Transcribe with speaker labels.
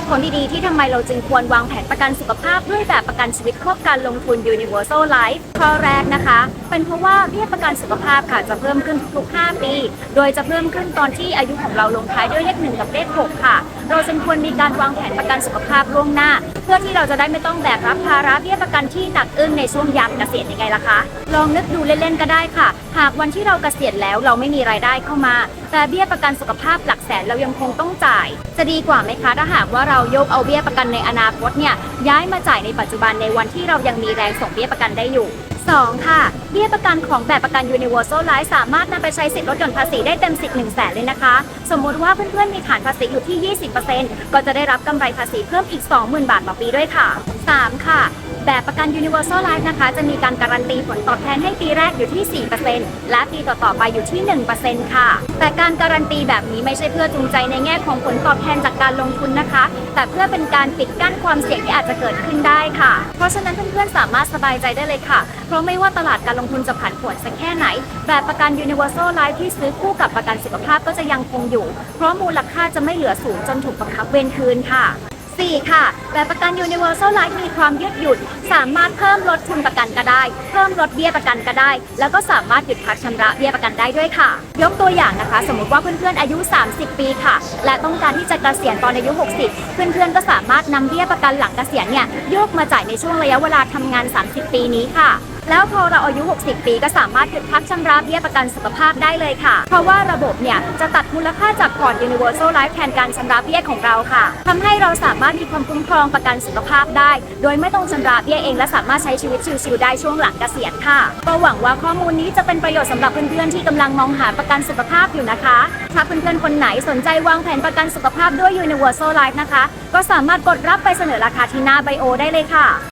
Speaker 1: ตุผลดีๆ ที่ทำไมเราจึงควรวางแผนประกันสุขภาพด้วยแบบประกันชีวิตควบการลงทุน Universal Life ข้อแรกนะคะ เป็นเพราะว่าเบี้ยประกันสุขภาพค่ะจะเพิ่มขึ้นทุก5ปี โดยจะเพิ่มขึ้นตอนที่อายุของเราลงท้ายด้วยเลขหนึ่งกับเลขหกค่ะ เราจึงควรมีการวางแผนประกันสุขภาพล่วงหน้า เพื่อที่เราจะได้ไม่ต้องแบกรับภาระเบี้ยประกันที่หนักอึ้งในช่วงยามเกษียณยังไงล่ะคะ ลองนึกดูเล่นๆก็ได้ค่ะ หากวันที่เราเกษียณแล้วเราไม่มีรายได้เข้ามา แต่เบี้ยประกันสุขภาพหลักแสนเรายังคงต้องจ่าย จะดีกว่าไหมคะถ้าหากว่าเรายกเอาเบี้ยประกันในอนาคตเนี่ยย้ายมาจ่ายในปัจจุบันในวันที่เรายังมีแรงส่งเบี้ยประกันได้อยู่ 2. ค่ะ เบี้ยประกันของแบบประกัน Universal Life สามารถนำไปใช้สิทธิลดหย่อนภาษีได้เต็มสิทธิ์1แสนเลยนะคะ สมมุติว่าเพื่อนๆ มีฐานภาษีอยู่ที่ 20%ก็จะได้รับกำไรภาษีเพิ่มอีก 20,000 บาทต่อปีด้วยค่ะ 3. ค่ะ แบบประกัน Universal Life นะคะ จะมีการการันตีผลตอบแทนให้ปีแรกอยู่ที่ 4%และปีต่อๆไปอยู่ที่ 1%ค่ะ แต่การการันตีแบบนี้ไม่ใช่เพื่อจูงใจในแง่ของผลตอบแทนจากการลงทุนนะคะ แต่เพื่อเป็นการปิดกั้นความเสี่ยงที่อาจจะเกิดขึ้นได้ค่ะ เพราะฉะนั้นเพื่อนๆสามารถสบายใจได้เลยค่ะ เพราะไม่ว่าตลาดการลงทุนจะผันผวนสักแค่ไหน แบบประกัน Universal Life ที่ซื้อคู่กับประกันสุขภาพก็จะยังคงอยู่ เพราะมูลค่าจะไม่เหลือศูนย์จนถูกบังคับเวนคืนค่ะ 4 ค่ะ แบบประกัน Universal Life มีความยืดหยุ่น สามารถเพิ่มลดทุนประกันก็ได้ เพิ่มลดเบี้ยประกันก็ได้ แล้วก็สามารถหยุดพักชำระเบี้ยประกันได้ด้วยค่ะ ยกตัวอย่างนะคะ สมมติว่าเพื่อนๆอายุ 30 ปีค่ะ และต้องการที่จะเกษียณตอนอายุ 60 เพื่อนๆก็สามารถนำเบี้ยประกันหลังเกษียณเนี่ยโยกมาจ่ายในช่วงระยะเวลาทำงาน 30 ปีนี้ค่ะ แล้วพอเราอายุ 60 ปีก็สามารถหยุดพักชำระเบี้ยประกันสุขภาพได้เลยค่ะ เพราะว่าระบบเนี่ยจะตัดมูลค่าจากพอร์ต Universal Life แทนการชำระเบี้ยของเราค่ะทำให้เราสามารถมีความคุ้มครองประกันสุขภาพได้ โดยไม่ต้องชำระเบี้ยเองและสามารถใช้ชีวิตชิวๆได้ช่วงหลังเกษียณค่ะ ก็หวังว่าข้อมูลนี้จะเป็นประโยชน์สำหรับเพื่อนๆที่กำลังมองหาประกันสุขภาพอยู่นะคะ ถ้าเพื่อนๆคนไหนสนใจวางแผนประกันสุขภาพด้วย Universal Life นะคะ ก็สามารถกดรับไปเสนอราคาที่หน้าไบโอได้เลยค่ะ